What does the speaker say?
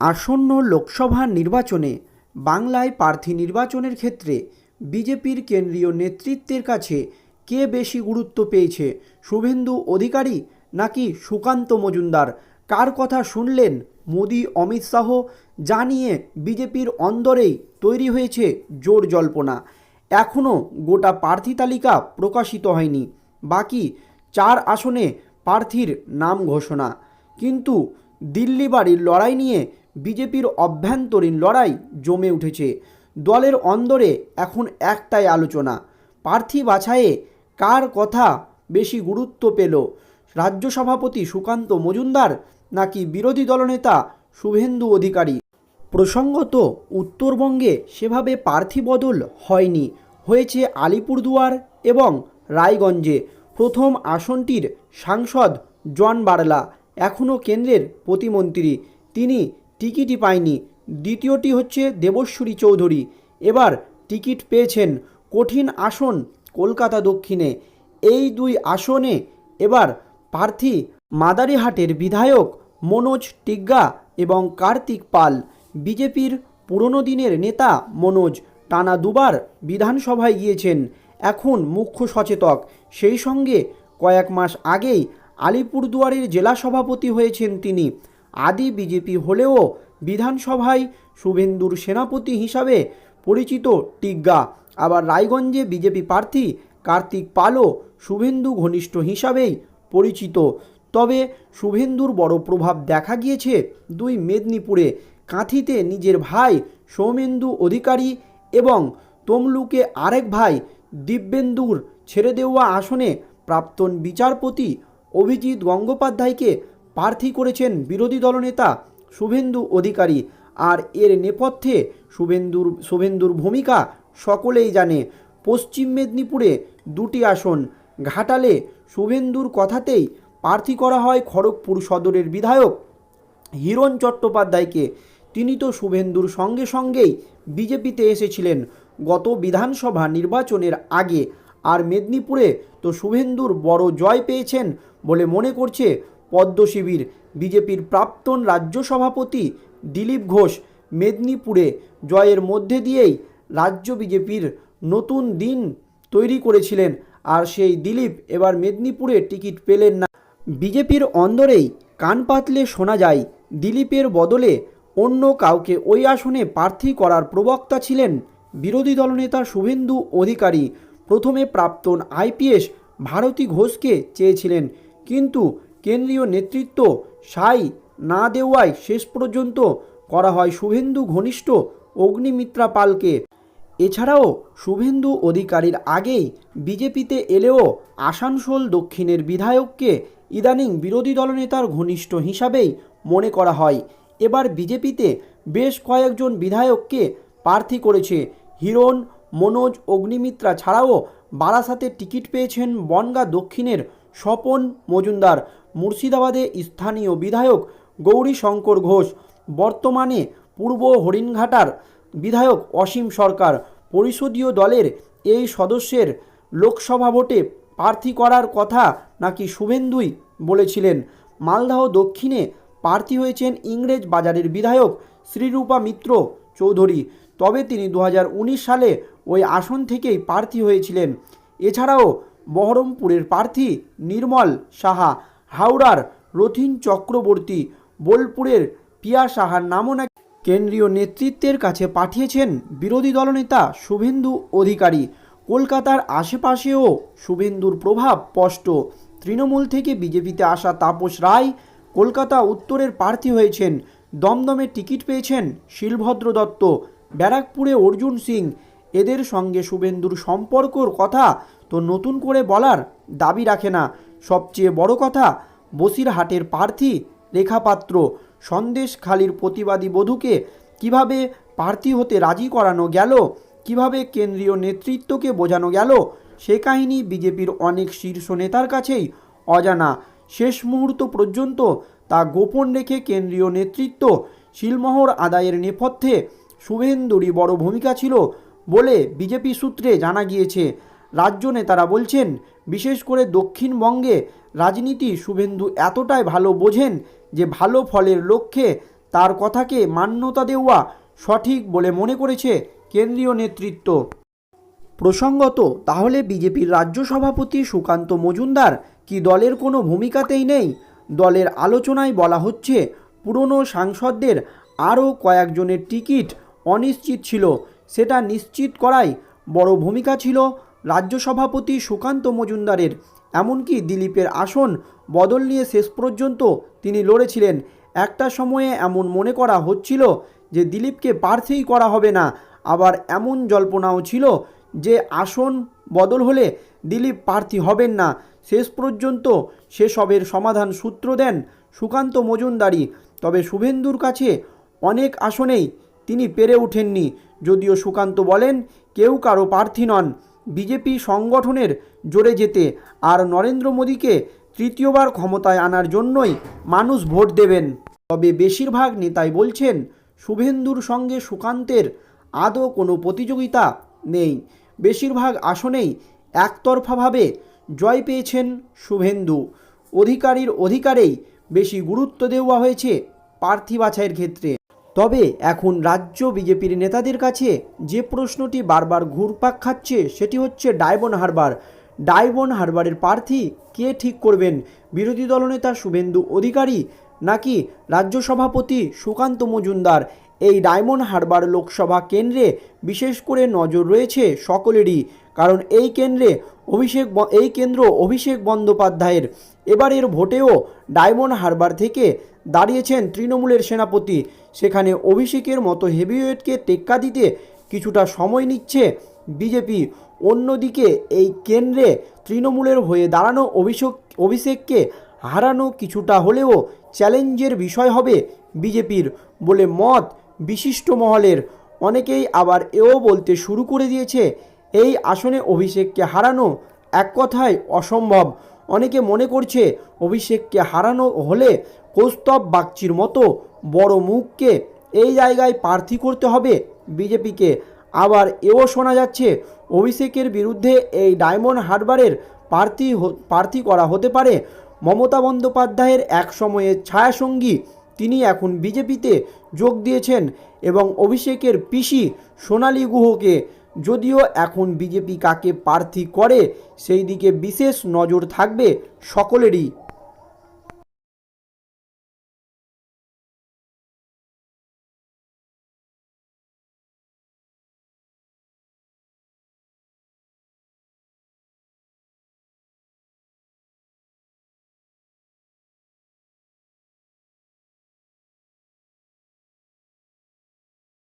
আসন্ন লোকসভা নির্বাচনে বাংলায় প্রার্থী নির্বাচনের ক্ষেত্রে বিজেপির কেন্দ্রীয় নেতৃত্বের কাছে কে বেশি গুরুত্ব পেয়েছে, শুভেন্দু অধিকারী নাকি সুকান্ত মজুমদার? কার কথা শুনলেন মোদি, অমিত শাহ? জানিয়ে বিজেপির অন্দরেই তৈরি হয়েছে জোর জল্পনা। এখনও গোটা প্রার্থী তালিকা প্রকাশিত হয়নি, বাকি চার আসনে প্রার্থীর নাম ঘোষণা। কিন্তু দিল্লি বাড়ির লড়াই নিয়ে বিজেপির অভ্যন্তরীণ লড়াই জমে উঠেছে। দলের অন্দরে এখন একটাই আলোচনা, প্রার্থী বাছাইয়ে কার কথা বেশি গুরুত্ব পেল? রাজ্য সভাপতি সুকান্ত মজুমদার নাকি বিরোধী দলনেতা শুভেন্দু অধিকারী? প্রসঙ্গত, উত্তরবঙ্গে সেভাবে প্রার্থী বদল হয়নি। হয়েছে আলিপুরদুয়ার এবং রায়গঞ্জে। প্রথম আসনটির সাংসদ জন বার্লা, এখনও কেন্দ্রের প্রতিমন্ত্রী। তিনি টিকিটই পায়নি। দ্বিতীয়টি হচ্ছে দেবশ্বরী চৌধুরী। এবার টিকিট পেয়েছেন কঠিন আসন কলকাতা দক্ষিণে। এই দুই আসনে এবার প্রার্থী মাদারিহাটের বিধায়ক মনোজ টিগ্গা এবং কার্তিক পাল। বিজেপির পুরনো দিনের নেতা মনোজ টানা দুবার বিধানসভায় গিয়েছেন, এখন মুখ্য সচেতক। সেই সঙ্গে কয়েক মাস আগেই আলিপুরদুয়ারের জেলা সভাপতি হয়েছেন তিনি। আদি বিজেপি হলেও বিধানসভায় শুভেন্দুর সেনাপতি হিসাবে পরিচিত টিগ্গা। আবার রায়গঞ্জে বিজেপি প্রার্থী কার্তিক পালও শুভেন্দু ঘনিষ্ঠ হিসাবেই পরিচিত। তবে শুভেন্দুর বড় প্রভাব দেখা গিয়েছে দুই মেদিনীপুরে। কাঁথিতে নিজের ভাই সৌমেন্দু অধিকারী এবং তমলুকে আরেক ভাই দিব্যেন্দুর ছেড়ে দেওয়া আসনে প্রাক্তন বিচারপতি অভিজিৎ গঙ্গোপাধ্যায়কে প্রার্থী করেছেন বিরোধী দলনেতা শুভেন্দু অধিকারী। আর এর নেপথ্যে শুভেন্দুর শুভেন্দুর ভূমিকা সকলেই জানে। পশ্চিম মেদিনীপুরে দুটি আসন, ঘাটালে শুভেন্দুর কথাতেই প্রার্থী করা হয় খড়গপুর সদরের বিধায়ক হিরণ চট্টোপাধ্যায়কে। তিনি তো শুভেন্দুর সঙ্গে সঙ্গেই বিজেপিতে এসেছিলেন গত বিধানসভা নির্বাচনের আগে। আর মেদিনীপুরে তো শুভেন্দুর বড় জয় পেয়েছেন বলে মনে করছে পদ্ম শিবির। বিজেপির প্রাক্তন রাজ্য সভাপতি দিলীপ ঘোষ মেদিনীপুরে জয়ের মধ্যে দিয়েই রাজ্য বিজেপির নতুন দিন তৈরি করেছিলেন। আর সেই দিলীপ এবার মেদিনীপুরে টিকিট পেলেন না। বিজেপির অন্দরেই কান পাতলে শোনা যায়, দিলীপের বদলে অন্য কাউকে ওই আসনে প্রার্থী করার প্রবক্তা ছিলেন বিরোধী দলনেতা শুভেন্দু অধিকারী। প্রথমে প্রাক্তন আইপিএস ভারতী ঘোষকে চেয়েছিলেন, কিন্তু কেন্দ্রীয় নেতৃত্ব সাই না দেওয়ায় শেষ পর্যন্ত করা হয় শুভেন্দু ঘনিষ্ঠ অগ্নিমিত্রা পালকে। এছাড়াও শুভেন্দু অধিকারীর আগেই বিজেপিতে এলেও আসানসোল দক্ষিণের বিধায়ককে ইদানিং বিরোধী দলনেতার ঘনিষ্ঠ হিসাবেই মনে করা হয়। এবার বিজেপিতে বেশ কয়েকজন বিধায়ককে প্রার্থী করেছে। হিরণ, মনোজ, অগ্নিমিত্রা ছাড়াও বারাসাতে টিকিট পেয়েছেন বনগা দক্ষিণের স্বপন মজুমদার। মুর্শিদাবাদে স্থানীয় বিধায়ক গৌরী শঙ্কর ঘোষ, বর্তমানে পূর্ব হরিণঘাটার বিধায়ক অসীম সরকার, পরিষদীয় দলের এই সদস্যের লোকসভা ভোটে প্রার্থী করার কথা নাকি শুভেন্দুই বলেছিলেন। মালদাহ দক্ষিণে প্রার্থী হয়েছেন ইংরেজ বাজারের বিধায়ক শ্রীরূপা মিত্র চৌধুরী। তবে তিনি দু হাজার উনিশ সালে ওই আসন থেকেই প্রার্থী হয়েছিলেন। এছাড়াও বহরমপুরের প্রার্থী নির্মল সাহা হাওড়ার রথিন চক্রবর্তী বোলপুরের পিয়া সাহার নামও নাকি কেন্দ্রীয় নেতৃত্বের কাছে পাঠিয়েছেন বিরোধী দলনেতা শুভেন্দু অধিকারী। কলকাতার আশেপাশেও শুভেন্দুর প্রভাব স্পষ্ট। তৃণমূল থেকে বিজেপিতে আসা তাপস রায় কলকাতা উত্তরের প্রার্থী হয়েছেন। দমদমে টিকিট পেয়েছেন শিলভদ্র দত্ত। ব্যারাকপুরে অর্জুন সিং। এদের সঙ্গে শুভেন্দুর সম্পর্কর কথা তো নতুন করে বলার দাবি রাখে না। সবচেয়ে বড় কথা, বসিরহাটের প্রার্থী রেখাপাত্র সন্দেশখালির প্রতিবাদী বধূকে কীভাবে প্রার্থী হতে রাজি করানো গেল, কীভাবে কেন্দ্রীয় নেতৃত্বকে বোঝানো গেল, সে কাহিনী বিজেপির অনেক শীর্ষ নেতার কাছেই অজানা। শেষ মুহূর্ত পর্যন্ত তা গোপন রেখে কেন্দ্রীয় নেতৃত্ব শিলমোহর আদায়ের নেপথ্যে শুভেন্দুরই বড় ভূমিকা ছিল বলে বিজেপি সূত্রে জানা গিয়েছে। রাজ্য নেতারা বলছেন, বিশেষ করে দক্ষিণবঙ্গে রাজনীতি শুভেন্দু এতটাই ভালো বোঝেন যে ভালো ফলের লক্ষ্যে তার কথাকে মান্যতা দেওয়া সঠিক বলে মনে করেছে কেন্দ্রীয় নেতৃত্ব। প্রসঙ্গত, তাহলে বিজেপির রাজ্য সভাপতি সুকান্ত মজুমদার কি দলের কোনো ভূমিকাতেই নেই? দলের আলোচনায় বলা হচ্ছে, পুরনো সাংসদদের আরও কয়েকজনের টিকিট অনিশ্চিত ছিল। সেটা নিশ্চিত করাই বড় ভূমিকা ছিল রাজ্য সভাপতি সুকান্ত মজুমদারের, এমনকি দিলীপের আসন বদল নিয়ে শেষ পর্যন্ত তিনি লড়েছিলেন। একটা সময়ে এমন মনে করা হচ্ছিল যে দিলীপকে প্রার্থী করা হবে না। আবার এমন জল্পনাও ছিল যে আসন বদল হলে দিলীপ প্রার্থী হবেন না। শেষ পর্যন্ত সেসবের সমাধান সূত্র দেন সুকান্ত মজুমদারি তবে শুভেন্দুর কাছে অনেক আসনেই তিনি পেরে ওঠেননি। যদিও সুকান্ত বলেন, কেউ কারও প্রার্থী নন। বিজেপি সংগঠনের জোরে যেতে আর নরেন্দ্র মোদীকে তৃতীয়বার ক্ষমতায় আনার জন্যই মানুষ ভোট দেবেন। তবে বেশিরভাগ নেতাই বলছেন, শুভেন্দুর সঙ্গে সুকান্তের আদৌ কোনো প্রতিযোগিতা নেই। বেশিরভাগ আসনেই একতরফাভাবে জয় পেয়েছেন শুভেন্দু। অধিকারীর অধিকারেই বেশি গুরুত্ব দেওয়া হয়েছে প্রার্থী বাছাইয়ের ক্ষেত্রে। তবে এখন রাজ্য বিজেপির নেতাদের কাছে যে প্রশ্নটি বারবার ঘুরপাক খাচ্ছে সেটি হচ্ছে ডায়বন হারবার। ডায়বন হারবারের প্রার্থী কে ঠিক করবেন? বিরোধী দলনেতা শুভেন্দু অধিকারী নাকি রাজ্য সভাপতি সুকান্ত মজুমদার? এই ডায়মন্ড হারবার লোকসভা কেন্দ্রে বিশেষ করে নজর রয়েছে সকলেরই, কারণ এই কেন্দ্রে অভিষেক এই কেন্দ্র অভিষেক বন্দ্যোপাধ্যায়ের। এবারের ভোটেও ডায়মন্ড হারবার থেকে দাঁড়িয়েছেন তৃণমূলের সেনাপতি। সেখানে অভিষেকের মতো হেভিওয়েটকে টেক্কা দিতে কিছুটা সময় নিচ্ছে বিজেপি। অন্যদিকে এই কেন্দ্রে তৃণমূলের হয়ে দাঁড়ানো অভিষেক, অভিষেককে হারানো কিছুটা হলেও চ্যালেঞ্জের বিষয় হবে বিজেপির বলে মত বিশিষ্ট মহলের। অনেকেই আবার এও বলতে শুরু করে দিয়েছে, এই আসনে অভিষেককে হারানো এক কথায় অসম্ভব। অনেকে মনে করছে অভিষেককে হারানো হলে কৌস্তব বাগচির মতো বড় মুখকে এই জায়গায় প্রার্থী করতে হবে বিজেপিকে। আবার এও শোনা যাচ্ছে অভিষেকের বিরুদ্ধে এই ডায়মন্ড হারবারের প্রার্থী প্রার্থী করা হতে পারে। মমতা বন্দ্যোপাধ্যায়ের এক সময়ের ছায়াসঙ্গী তিনি এখন বিজেপিতে যোগ দিয়েছেন এবং অভিষেকের পিসি সোনালী গুহকে যদিও এখন বিজেপি কাকে প্রার্থী করে সেই দিকে বিশেষ নজর থাকবে সকলেরই।